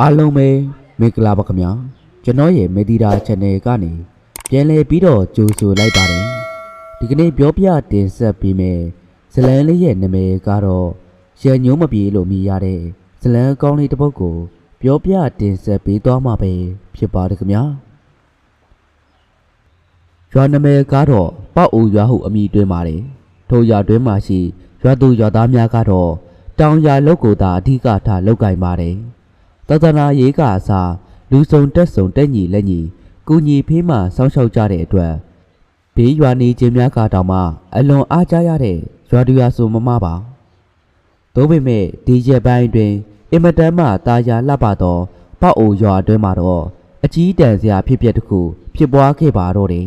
အားလုံးပဲမင်္ဂလာပါခင်ဗျာကျွန်တော်ရဲ့မေဒီတာ channel ကနေပြန်လည်ပြီးတော့ကြိုဆိုလိုက်ပါတယ်ဒီကနေ့ပြောပြတင်ဆက်ပေးမယ်ဇလန်းလေးရဲ့နာမည်ကတော့ရန်ညုံမပြေလို့မြည်ရတဲ့ဇလန်းကောင်းလေးတစ်ပုဒ်ကို ပြောပြတင်ဆက်ပေးသွားမှာပဲဖြစ်ပါတယ်ခင်ဗျာရွာနာမည်ကတော့ပေါ့အိုရွာဟုအမည်တွင်ပါတယ်ထိုရွာတွင်မှရှိရွာသူရွာသားများကတော့တောင်ရွာလောက်ကိုသာအဓိကထားလောက်ကင်ပါတယ် သဒ္ဒနာရေးကအစားလူစုံတက်စုံတက်ညီလက်ညီကုညီဖေးမှစောင်းရှောက်ကြတဲ့အတွက်ဘေးရွာနေခြင်းများကတောင်မှအလွန်အားကြရတဲ့ရွာသူရွာဆိုမမပါသို့ပေမဲ့ဒီရက်ပိုင်းတွင်အင်မတန်မှတာယာလှပသောပေါ့အိုရွာအတွင်းမှာတော့အကြီးတန်းစရာဖြစ်ပျက်တစ်ခုဖြစ်ပွားခဲ့ပါတော့တယ်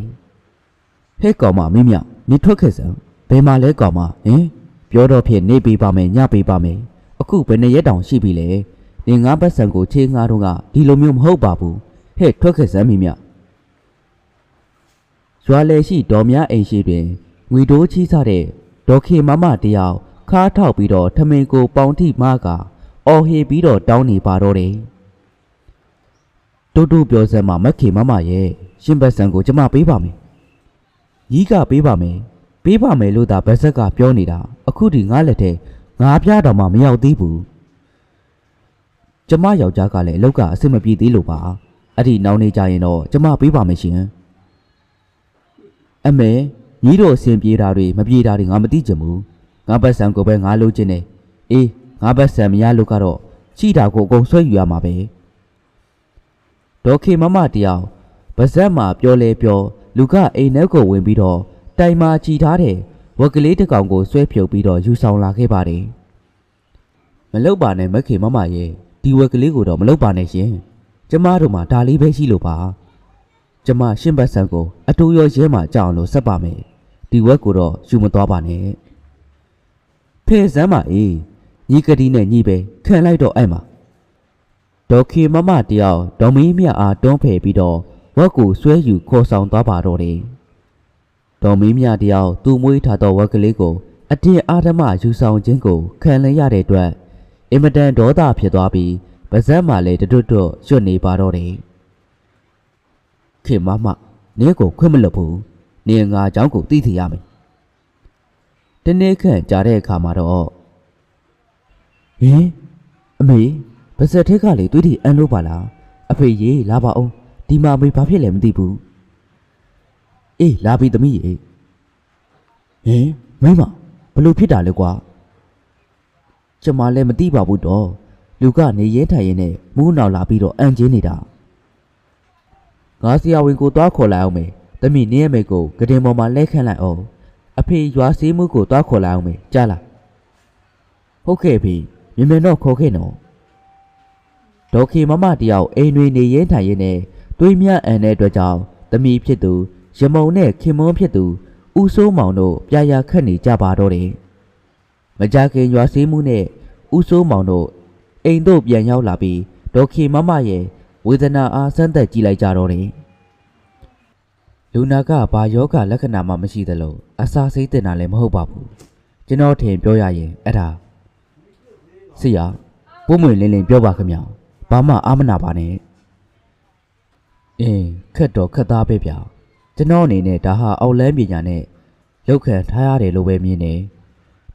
ဟဲ့ကောင်မမင်းမြောင်နေထွက်ခဲ့စမ်းဘယ်မှာလဲကောင်မဟင်ပြောတော့ဖြစ်နေပေးပါမယ်ညပေးပါမယ်အခုဘယ်နှစ်ရက်တောင်ရှိပြီလဲ ဒီငါးပတ်စံကိုချေးငါတော့ကဒီလိုမျိုးမဟုတ်ပါဘူးဟဲ့ထွက်ခဲ့စမ်းမိမြရွာလေရှိဒေါ်များအိမ်ရှိတွင်ငွေတိုးချီးစားတဲ့ဒေါ်ခေမမတယောက်ခါထောက်ပြီးတော့ထမင်ကိုပေါင်ထိမကအော်ဟေပြီးတော့တောင်းနေပါတော့တယ်တူတူပြောစမ်းမမက်ခေမမရဲ့ရှင်ပတ်စံကိုကျမပေးပါမယ်ကြီးကပေးပါမယ်ပေးပါမယ်လို့သာဗက်ဆက်ကပြောနေတာအခုဒီငါလက်ထဲငါပြားတော်မှမရောက်သေးဘူး ကျမယောက်ျားကလည်းအလုပ်ကအဆင်မပြေသေးလို့ပါအဲ့ဒီနောက်နေကြရင်တော့ကျမပေးပါမယ်ရှင်အမေညီတို့အဆင်ပြေတာတွေမပြေတာတွေငါမသိချင်ဘူးငါဘက်ဆံကိုပဲငါလိုချင်တယ်အေးငါဘက်ဆံမရလို့ကတော့ချိတာကိုအကုန်ဆွဲယူရမှာပဲဒေါ်ခေမမတယောက်ဗဇက်မှာပြောလဲပြောလူကအိမ်ထဲကိုဝင်ပြီးတော့တိုင်မာချီထားတဲ့ဝက်ကလေးတစ်ကောင်ကိုဆွဲဖြုတ်ပြီးတော့ယူဆောင်လာခဲ့ပါတယ်မလောက်ပါနဲ့မခေမမရဲ့ ဒီဝက်ကလေးကိုတော့မလောက်ပါနဲ့ရှင်ကျမတို့မှာဒါလေးပဲရှိလို့ပါကျမရှင်းပတ်ဆန်ကိုအတူရောရဲမှာကြောက်အောင်လို့ဆက်ပါမယ်ဒီဝက်ကိုတော့ယူမသွားပါနဲ့ဖဲစမ်းပါအေးညီကတိနဲ့ညီပဲခံလိုက်တော့အဲ့မှာဒေါ်ခေမမတယောက်ဒေါ်မင်းမြအားတွန်းဖယ်ပြီးတော့ဝက်ကိုဆွဲယူခေါ်ဆောင်သွားပါတော့တယ်ဒေါ်မင်းမြတယောက်သူ့မွေးထားသောဝက်ကလေးကိုအတင်းအာဓမယူဆောင်ခြင်းကိုခံလည်ရတဲ့အတွက် အင်မတန်ဒေါသဖြစ်သွားပြီးပါဇက်မှလည်းတွတ်တွတ်ရွတ်နေပါတော့တယ်။ခင်မမနင်းကိုခွင့်မလွတ်ဘူး။နင်းငါเจ้าကိုသိသိရမယ်။တနေ့ခန့်ကြာတဲ့အခါမှာတော့ဟင်အမေပါဇက်ထက်ကလေတွေးတီအန်လို့ပါလား။အဖေရေလာပါအောင်ဒီမှာအမေဘာဖြစ်လဲမသိဘူး။အေးလာပြီသမီးရေ။ဟင်မိမဘလို့ဖြစ်တာလဲကွာ။ ကျမလည်းမသိပါဘူးတော့လူကနေရဲထိုင်ရင်နဲ့မူးနောက်လာပြီးတော့အန်ကျင်းနေတာငါဆရာဝန်ကိုသွားခေါ်လိုက်အောင်မယ်တမိနင်းရဲ့မိကိုကတင်ပေါ်မှာလဲခန့်လိုက်အောင်အဖေရွာစည်းမှုကိုသွားခေါ်လိုက်အောင်မယ်ကြားလားဟုတ်ကဲ့ဖေမြင်မြင်တော့ခေါ်ခဲ့နော်ဒေါက်ခေမမတယောက်အိမ်တွေနေရဲထိုင်ရင်နဲ့တွေးမြအန်တဲ့အတွက်ကြောင့်တမိဖြစ်သူရမုံနဲ့ခင်မွန်းဖြစ်သူဦးစိုးမောင်တို့ပြာရာခတ်နေကြပါတော့တယ် မကြခင်ရွာစည်းမှုနဲ့ဦးစိုးမောင်တို့အိမ်တို့ပြန်ရောက်လာပြီးဒေါက်ခေမမရဲ့ဝေဒနာအားဆန်းသက်ကြည့်လိုက်ကြတော့တယ်။လူနာကဘာယောဂလက္ခဏာမှမရှိသလိုအစာစိတ်တင်တာလည်းမဟုတ်ပါဘူး။ကျွန်တော်ထင်ပြောရရင်အဲ့ဒါဆရာပုံမွေလင်းလင်းပြောပါခင်ဗျာ။ဘာမှအာမနာပါနဲ့။အင်းခက်တော့ခက်သားပဲဗျာ။ကျွန်တော်အနေနဲ့ဒါဟာအောက်လန်းပညာနဲ့လောက်ခံထားရတယ်လို့ပဲမြင်နေ။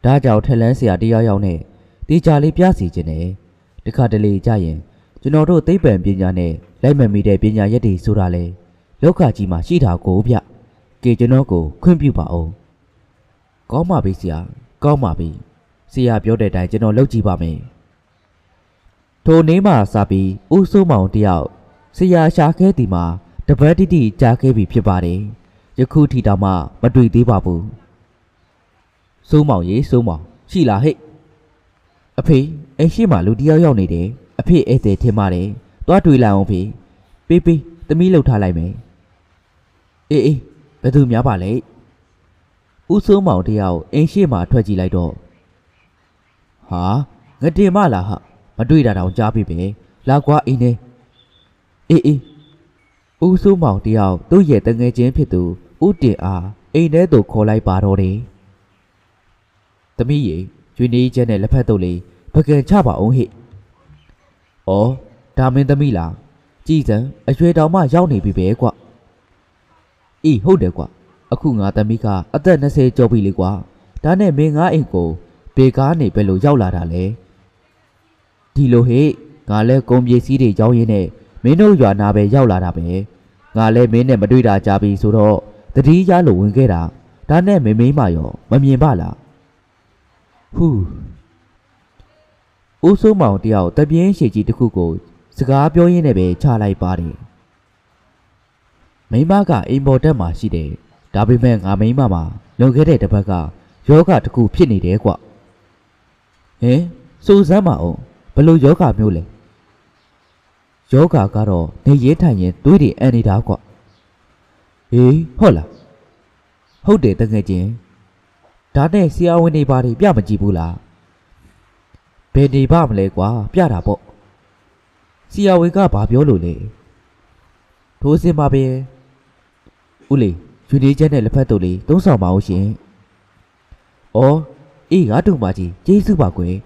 ဒါကြောင့်ထက်လန်းဆရာတယောက်ယောက်နဲ့တေချာလေးပြစီခြင်းနဲ့တခါတလေကြရင်ကျွန်တော်တို့သိပ္ပံပညာနဲ့လိုက်မမီတဲ့ပညာရက်တွေဆိုတာလေလောကကြီးမှာရှိတာကိုဗျကေကျွန်တော်ကိုခွင့်ပြုပါအောင်ကောင်းပါပြီဆရာကောင်းပါပြီဆရာပြောတဲ့အတိုင်းကျွန်တော်လုပ်ကြည့်ပါမယ်ထိုနေ့မှစပြီးဦးစိုးမောင်တယောက်ဆရာရှာခဲတီမှာတပတ်တိတိကြားခဲ့ပြီဖြစ်ပါတယ်ယခုထိတောင်မှမတွေ့သေးပါဘူး စိုးမောင်ရေစိုးမောင်ရှိလားဟဲ့အဖေအိမ်ရှိမှလူတယောက်ရောက်နေတယ်အဖေဧည့်သည်ထင်ပါတယ်သွားတွေ့လိုက်အောင်ဖေပေးပေးသမီးလှုပ်ထားလိုက်မယ်အေးအေးဘယ်သူများပါလဲဦးစိုးမောင်တယောက်အိမ်ရှိမှထွက်ကြည့်လိုက်တော့ဟာငတင်မလားဟာမတွေ့တာတောင်ကြားပြီပဲလာကွာအိမ်နေအေးအေးဦးစိုးမောင်တယောက်သူ့ရဲ့တငယ်ချင်းဖြစ်သူဦးတင်အားအိမ်ထဲသို့ခေါ်လိုက်ပါတော့တယ်။ သမီးရေကျွေးနေချက်နဲ့လက်ဖက်တုပ်လေးပကံချပါအောင်ဟိ။အော်ဒါမင်းသမီးလားကြည်စံအရွယ်တောင်မှရောက်နေပြီပဲကွအေးဟုတ်တယ်ကွအခုငါသမီးကအသက်20ကျော်ပြီလေကွာဒါနဲ့မင်းငါအိမ်ကိုဘေကားနေပဲလို့ရောက်လာတာလေဒီလိုဟေ့ငါလဲကုန်ပစ္စည်းတွေကြောင်းရင်းနဲ့မင်းတို့ရွာနာပဲရောက်လာတာပဲငါလဲမင်းနဲ့မတွေ့တာကြာပြီဆိုတော့တတိယလို့ဝင်ခဲ့တာဒါနဲ့မင်းမင်းမရောမမြင်ပါလား ဟူးဦးစိုးမောင်တယောက်တပြင်းရှည်ကြီးတစ်ခုကို စကားပြောရင်းနဲ့ပဲချလိုက်ပါတယ်မိမကအိမ်ပေါ်တက်မှာရှိတယ်ဒါပေမဲ့ငါမိမမှာလွန်ခဲ့တဲ့တစ်ပတ်ကယောဂတစ်ခုဖြစ်နေတယ်ကွဟင်စိုးစမ်းမအောင်ဘလို့ယောဂမျိုးလဲယောဂကတော့နေရဲထိုင်ရင်သွေးတွေအန်နေတာကွဟေးဟုတ်လားဟုတ်တယ်တကယ်ချင်း ဒါနဲ့ဆရာဝန်တွေဘာတွေပြမကြည့်ဘူးလားဘယ်နေပါမလဲကွာပြတာပေါ့ဆရာဝန်ကဘာပြောလို့လဲထိုးစင်ပါပဲဦးလေးယူနေချက်နဲ့လက်ဖက်တို့လေးသုံးဆောင်ပါဦးရှင်။အော်အေးငါတို့မကြီးကျေးဇူးပါကွယ်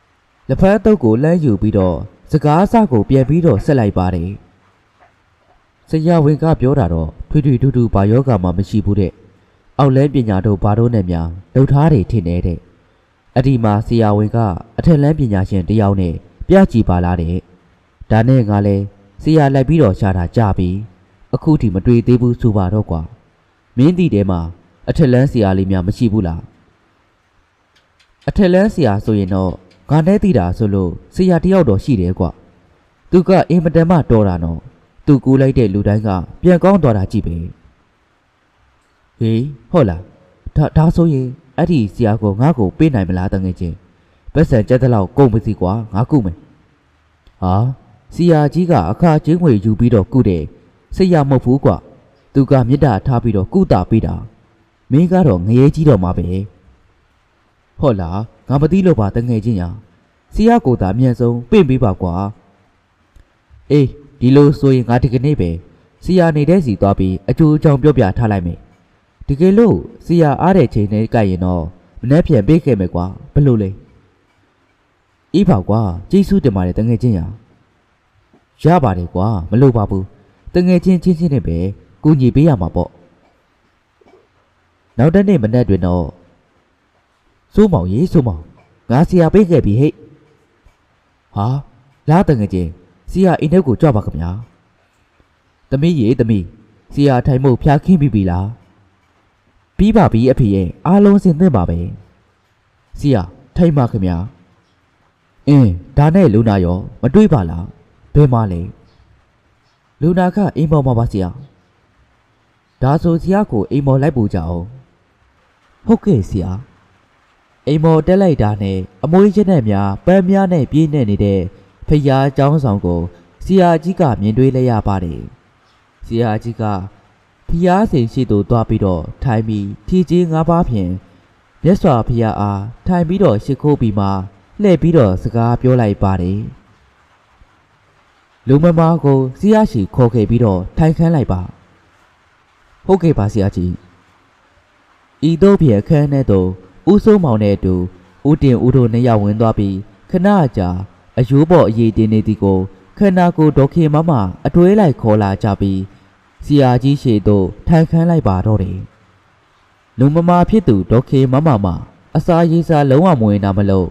။လက်ဖက်တုပ်ကိုလမ်းယူပြီးတော့စကားအစကိုပြန်ပြီးတော့ဆက်လိုက်ပါတယ်။ဆရာဝန်ကပြောတာတော့ထွေထွေထူးထူးဘာယောဂမှမရှိဘူးတဲ့။ အောက်လဲပညာတို့ဘာတို့နဲ့များလှုပ်ထားတယ်ထင်နေတဲ့။အဒီမှာဆရာဝန်ကအထက်လန်းပညာရှင်တယောက်နဲ့ပြကြည့်ပါလားတဲ့။ဒါနဲ့ငါလဲဆရာလိုက်ပြီးတော့ရှာတာကြပြီ။အခုထိမတွေ့သေးဘူးဆိုပါတော့ကွာ။မင်းတီထဲမှာအထက်လန်းဆရာလေးများမရှိဘူးလား။အထက်လန်းဆရာဆိုရင်တော့ငါနဲ့တီတာဆိုလို့ဆရာတယောက်တော့ရှိတယ်ကွာ။သူကအင်မတန်မှတော်တာနော်။သူကူလိုက်တဲ့လူတိုင်းကပြန်ကောင်းသွားတာကြည့်ပဲ။ ဟေးဟုတ်လား။ဒါဒါဆိုရင်အဲ့ဒီဆရာကငါ့ကိုပေးနိုင်မလားတငယ်ချင်း။ပတ်စံကြက်တဲ့လောက်ကုန်ပါစီကွာငါကုမယ်။ဟာဆရာကြီးကအခါချင်းငွေယူပြီးတော့ကုတယ်။ဆရာမဟုတ်ဘူးကွာ။သူကမေတ္တာထားပြီးတော့ကုတာပေးတာ။မင်းကတော့ငရဲကြီးတော့မှာပဲ။ဟုတ်လားငါမသိလို့ပါတငယ်ချင်းညာ။ဆရာကိုသာအမြန်ဆုံးပြင်ပေးပါကွာ။အေးဒီလိုဆိုရင်ငါဒီကနေ့ပဲဆရာနေတဲ့စီသွားပြီးအကျိုးအကြောင်းပြောပြထားလိုက်မယ်။ တကယ်လို့ဆရာအားတဲ့ချိန်နဲ့ကြိုက်ရင်တော့မနှက်ပြန်ပေးခဲ့မယ်ကွာဘယ်လိုလဲ။အေးပါကွာကျေးဇူးတင်ပါတယ်တငယ်ချင်းညာ။ရပါတယ်ကွာမလို့ပါဘူး။တငယ်ချင်းချင်းချင်းနဲ့ပဲကူညီပေးရမှာပေါ့။နောက်တစ်နေ့မနက်တွင်တော့စိုးမောင်ရေးစိုးမောင်ငါဆရာပေးခဲ့ပြီဟဲ့။ဟာလားတငယ်ချင်းဆရာအိမ်ထဲကိုကြွပါခင်ဗျာ။သမီးရေသမီးဆရာထိုင်မို့ဖျားခင်းပြီပြီလား။ ပြီးပါပြီအဖေရဲ့အားလုံးစင်သင့်ပါပဲ။ဆရာထိုင်ပါခင်ဗျာ။အင်းဒါနဲ့လူနာရောမတွေးပါလား။ဘယ်မှလဲ။လူနာကအိမ်ပေါ်မှာပါဆရာ။ဒါဆိုဆရာကိုအိမ်ပေါ်လိုက်ပို့ကြအောင်။ဟုတ်ကဲ့ဆရာ။အိမ်ပေါ်တက်လိုက်တာနဲ့အမွှေးချက်နဲ့များပန်းများနဲ့ပြည့်နေနေတဲ့ဖျားเจ้าဆောင်ကိုဆရာကြီးကမြင်တွေ့လိုက်ရပါတယ်။ဆရာကြီးက ဖျားစိန်ရှိသူသွားပြီးတော့ထိုင်ပြီးဖြည့်ချင်းငါးပါးဖြင့်မြတ်စွာဘုရားအားထိုင်ပြီးတော့ရှ िख ိုးပြီးမှလှည့်ပြီးတော့စကားပြောလိုက်ပါတယ်။လူမမားကိုဆရာရှိခေါ်ခဲ့ပြီးတော့ထိုင်ခန်းလိုက်ပါ။ဟုတ်ကဲ့ပါဆရာကြီး။ဤသို့ဖြင့်ခန်းထဲသို့ဦးစိုးမောင်နဲ့အတူဦးတင်ဦးတို့နှစ်ယောက်ဝင်သွားပြီးခဏကြာအယိုးပေါ်အရေးတင်နေသည်ကိုခန္ဓာကိုယ်ဒေါခင်မမအတွဲလိုက်ခေါ်လာကြပြီး ဆရာကြီးရှေ့သို့ထိုင်ခန်းလိုက်ပါတော့တယ်။လူမမာဖြစ်သူဒေါခင်မမမအစာရေးစားလုံးဝမဝင်တာမလို့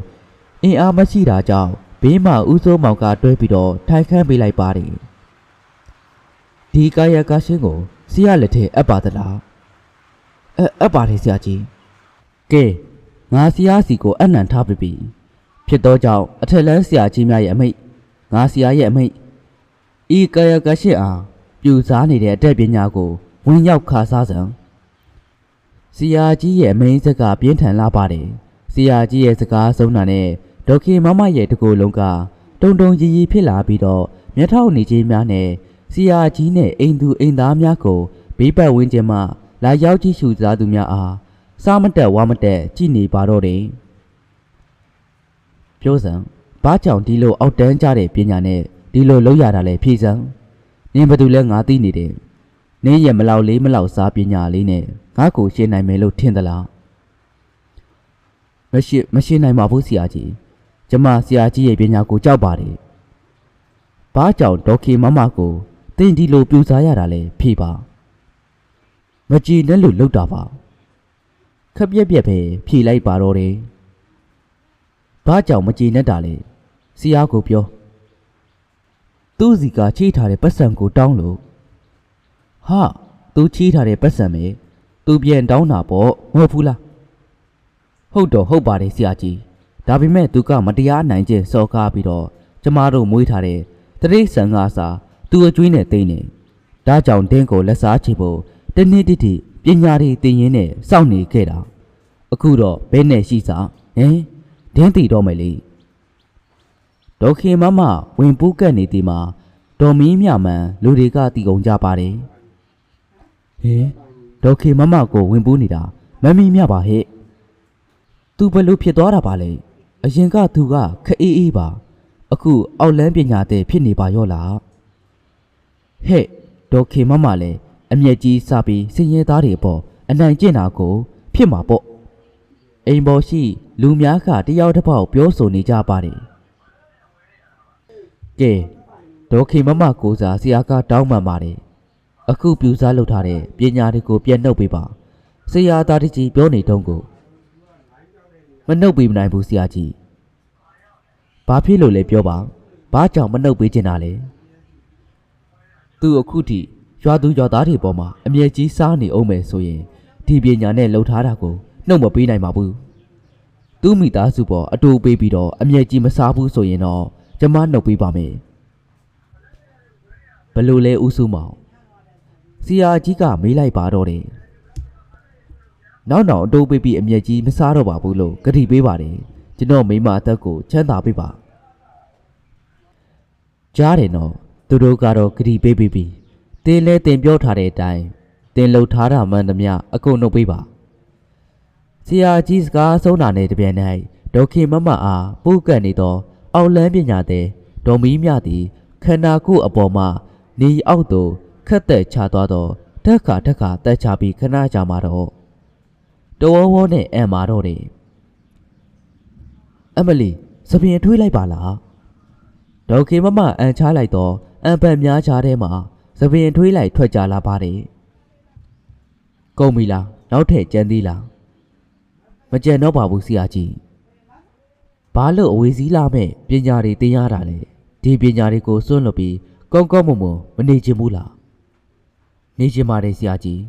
အင်အားမရှိတာကြောင့်ဘေးမှာဦးစိုးမောင်ကတွဲပြီးတော့ထိုင်ခန်းပေးလိုက်ပါတယ်။ဒီကာယကရှင်းကိုဆရာလက်ထဲအပ်ပါသလား။အအပ်ပါတယ်ဆရာကြီး။ကဲငါဆရာစီကိုအနံ့ထားပြီ။ဖြစ်သောကြောင့်အထက်လန်းဆရာကြီးများရဲ့အမိတ်ငါဆရာရဲ့အမိတ်ဤကာယကရှိအား ပြူစားနေတဲ့အတက်ပညာကိုဝင်ရောက်ခါစားစံဆရာကြီးရဲ့အမိန်စကားပြင်းထန်လာပါတယ်ဆရာကြီးရဲ့စကားဆုံးတာနဲ့ဒေါခင်မမရဲ့တကူလုံးကတုံတုံရီရီဖြစ်လာပြီးတော့မျက်ထောက်နေခြင်းများနဲ့ဆရာကြီးနဲ့အိမ်သူအိမ်သားများကိုဘေးပတ်ဝန်းကျင်မှလာရောက်ကြည့်ရှုစားသူများအားစားမတက်ဝါမတက်ကြည်နေပါတော့တယ်ပြောစံဘာကြောင့်ဒီလိုအောက်တန်းကြတဲ့ပညာနဲ့ဒီလိုလောက်ရတာလဲဖြေစံ နင်ဘာတူလဲငါသိနေတယ်နင်းရမလောက်လေးမလောက်စားပညာလေးနဲ့ငါ့ကိုရှင်းနိုင်မယ်လို့ထင်သလားမရှိမရှိနိုင်ပါဘူးဆရာကြီးကျမဆရာကြီးရဲ့ပညာကိုကြောက်ပါတယ်ဘဘာကြောင့်ဒေါက်ခေမမကိုတင်ဒီလိုပြူစားရတာလဲဖြေပါမကြည်နဲ့လို့လောက်တာပါခက်ပြက်ပြက်ပဲဖြေလိုက်ပါတော့တယ်ဘာကြောင့်မကြည်နဲ့တာလဲဆရာကိုပြော သူ့စီကချိထားတဲ့ပတ်စံကိုတောင်းလို့ဟာသူချိထားတဲ့ပတ်စံပဲသူပြန်တောင်းတာပေါ့မဟုတ်ဘူးလားဟုတ်တော့ဟုတ်ပါတယ်ဆရာကြီးဒါပေမဲ့သူကမတရားနိုင်ကျင့်စော်ကားပြီးတော့ကျမတို့မွေးထားတဲ့တရိษံကစားသူ့အကျွေးနဲ့တိမ့်နေဒါကြောင့်တင်းကိုလက်စားချေဖို့တနေ့တိတိပညာတွေသင်ရင်းနဲ့စောင့်နေခဲ့တာအခုတော့ဘဲနဲ့ရှိစားဟင်ဒင်းတီတော့မယ်လေ ဒေါခင်မမဝင်ပူးကတ်နေသည်မှာဒေါ်မင်းမြမှန်လူတွေကတီကုန်ကြပါတယ်ဟင်ဒေါခင်မမကိုဝင်ပူးနေတာမမီမြပါဟဲ့သူဘလို့ဖြစ်သွားတာပါလဲအရင်ကသူကခအေးအေးပါ အခုအောက်လန်းပညာတဲ့ဖြစ်နေပါရောလားဟဲ့ဒေါခင်မမလည်းအမျက်ကြီးစပြီးစင်ရဲသားတွေအပေါ်အနိုင်ကျင့်တာကို ဖြစ်မှာပေါ့အိမ်ပေါ်ရှိ လူများကတယောက်တစ်ပေါက်ပြောဆိုနေကြပါတယ် ကဲဒေါခင်မမကိုစားဆရာကတောင်းပန်ပါတယ်အခုပြူစားလုပ်ထားတဲ့ပညာတွေကိုပြန်နှုတ်ပေးပါဆရာသားတကြီးပြောနေတုံးကိုမနှုတ်ပေးမနိုင်ဘူးဆရာကြီးဘာဖြစ်လို့လဲပြောပါဘာကြောင့်မနှုတ်ပေးချင်တာလဲသူအခုထိရွာသူရွာသားတွေပေါ်မှာအမြဲကြီးစားနေအောင်မယ်ဆိုရင်ဒီပညာနဲ့လှုပ်ထားတာကိုနှုတ်မပေးနိုင်ပါဘူးသူ့မိသားစုပေါ်အတူပေးပြီးတော့အမြဲကြီးမစားဘူးဆိုရင်တော့ ကျမနှုတ်ပေးပါမယ်ဘလို့လဲဦးစုမောင်စီယာကြီးကမေးလိုက်ပါတော့တယ်နောက်နောက်အတူပေးပြီးအမြဲကြီးမစားတော့ပါဘူးလို့ကတိပေးပါတယ်ကျွန်တော်မိမအသက်ကိုချမ်းသာပေးပါကြားတယ်နော်သူတို့ကတော့ဂရီပေးပြီးပြီတင်းလဲတင်ပြောထားတဲ့အတိုင်းတင်လှုပ်ထားတာမှန်သမျှအကုန်နှုတ်ပေးပါဆရာကြီးစကားဆုံးတာနဲ့တပြန်၌ဒေါခင်မမအားပုတ်ကတ်နေသော အောက်လန်းပညာသည်ဒေါ်မီးမြသည်ခန္ဓာကိုယ်အပေါ်မှနေအောက်သို့ခက်သက်ချသွားသောတက်ခါတက်ခါတက်ချပြီးခဏကြာမှတော့တဝဝနဲ့အံမာတော့တယ်အမလီသပင်ထွေးလိုက်ပါလားဒေါခင်မမအန်ချလိုက်တော့အံပန်များချားထဲမှာသပင်ထွေးလိုက်ထွက်ကြလာပါတယ်ကုန်ပြီလားနောက်ထပ်ကြံသေးလားမကြံတော့ပါဘူးဆရာကြီး ဘာလို့အဝေးစည်းလာမဲ့ပညာတွေသင်ရတာလဲဒီပညာတွေကိုစွန့်လွတ်ပြီးကောင်းကောင်းမွန်မွန်မနေချင်ဘူးလားနေချင်ပါတယ်ဆရာကြီး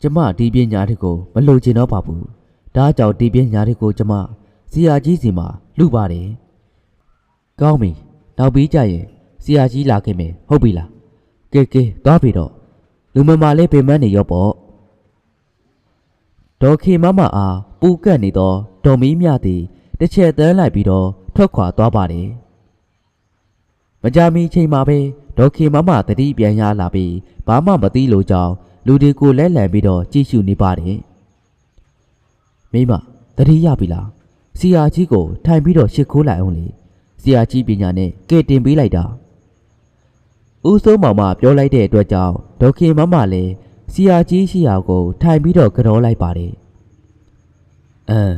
ကျမဒီပညာတွေကိုမလိုချင်တော့ပါဘူးဒါကြောင့်ဒီပညာတွေကိုကျမဆရာကြီးစီမှာလူပါတယ်ကောင်းပြီနောက်ပြီးကြရင်ဆရာကြီးလာခဲ့မယ်ဟုတ်ပြီလားကဲကဲသွားပြီတော့လူမမာလေးပင်မနေရောပေါ့ဒေါ်ခေမမအားပူကတ်နေသောဒေါ်မီးမြသည် တစ်ချက်တန်းလိုက်ပြီးတော့ထွက်ခွာသွားပါတယ်မကြမီချိန်မှာပဲဒေါ်ခေမမတတိပြန်ရလာပြီးဘာမှမသိလို့ကြောင်းလူတွေကိုလဲလှန်ပြီးတော့ကြည့်ရှုနေပါတယ်မိမတတိရပြီလားစီယာကြီးကိုထိုင်ပြီးတော့ရှစ်ခိုးလိုက်အောင်လေစီယာကြီးပညာနဲ့ကဲတင်ပေးလိုက်တာဦးစိုးမောင်မပြောလိုက်တဲ့အတွက်ကြောင့်ဒေါခင်မမလည်းစီယာကြီးရှိရာကိုထိုင်ပြီးတော့ကြောလိုက်ပါတယ်အမ်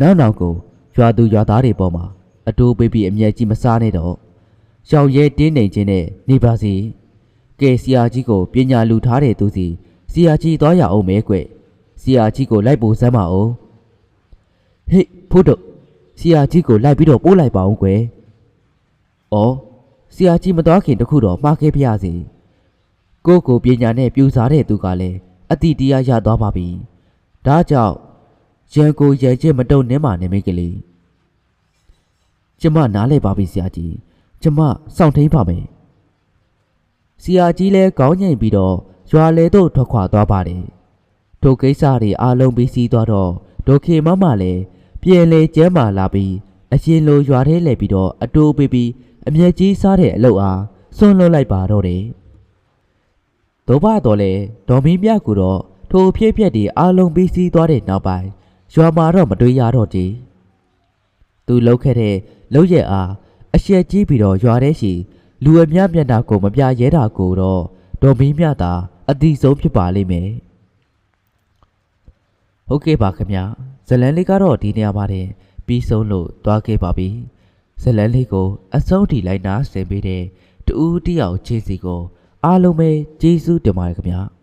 နောက်နောက်ကို ရွာသူရွာသားတွေပေါ်မှာအတိုးပေးပြီးအမျက်ကြီးမစားနဲ့တော့ရှောင်ရဲတင်းနေခြင်းနဲ့နေပါစီကဲစီယာကြီးကိုပညာလူထားတဲ့သူစီစီယာကြီးသွားရအောင်မဲကွစီယာကြီးကိုလိုက်ပို့စမ်းပါဦးဟေ့ဖို့တော့စီယာကြီးကိုလိုက်ပြီးတော့ပို့လိုက်ပါဦးကွယ်။အော်ဆရာကြီးမသွားခင်တခုတော့မှားခဲ့ပြရစီ။ကိုကိုပညာနဲ့ပြူစားတဲ့သူကလည်းအတိတရားရသွားပါပြီ။ဒါကြောင့် ရန်ကိုရန်ချင်းမတုံနှင်းမှနေမိတ်ကလေး။ကျမနားလဲပါပြီဆရာကြီး။ကျမစောင့်ထိန်ပါမယ်။ဆရာကြီးလည်းကောင်းငိမ့်ပြီးတော့ရွာလေတို့ထွက်ခွာသွားပါတယ်။ထိုကိစ္စတွေအားလုံးပြီးစီးသွားတော့ဒေါခေမမလည်းပြန်လေကျမ်းမာလာပြီးအရင်လိုရွာထဲလဲပြီးတော့အတိုးပေးပြီးအမျက်ကြီးစားတဲ့အလုပ်အားစွန့်လွတ်လိုက်ပါတော့တယ်။သို့ပါတော့လေဒေါ်မင်းမြကူတော့ထိုအဖြစ်အပျက်တွေအားလုံးပြီးစီးသွားတဲ့နောက်ပိုင်း ရွာမှာတော့မတွေ့ရတော့တည်း။သူလှုပ်ခဲ့တဲ့လှုပ်ရက်အားအရှက်ကြီးပြီးတော့ရွာထဲရှိလူအများမျက်နှာကိုမပြရဲတာကိုတော့ဒေါ်မင်းမြသာအတိဆုံးဖြစ်ပါလိမ့်မယ်။ဟုတ်ကဲ့ပါခင်ဗျာဇလန်လေးကတော့ဒီနေရာပါတယ်ပြီးဆုံးလို့တွားခဲ့ပါပြီဇလန်လေးကိုအဆုံးထိလိုက်နာဆင်ပေးတဲ့တူးတယောက်ချင်းစီကိုအားလုံးပဲကျေးဇူးတင်ပါတယ်ခင်ဗျာ။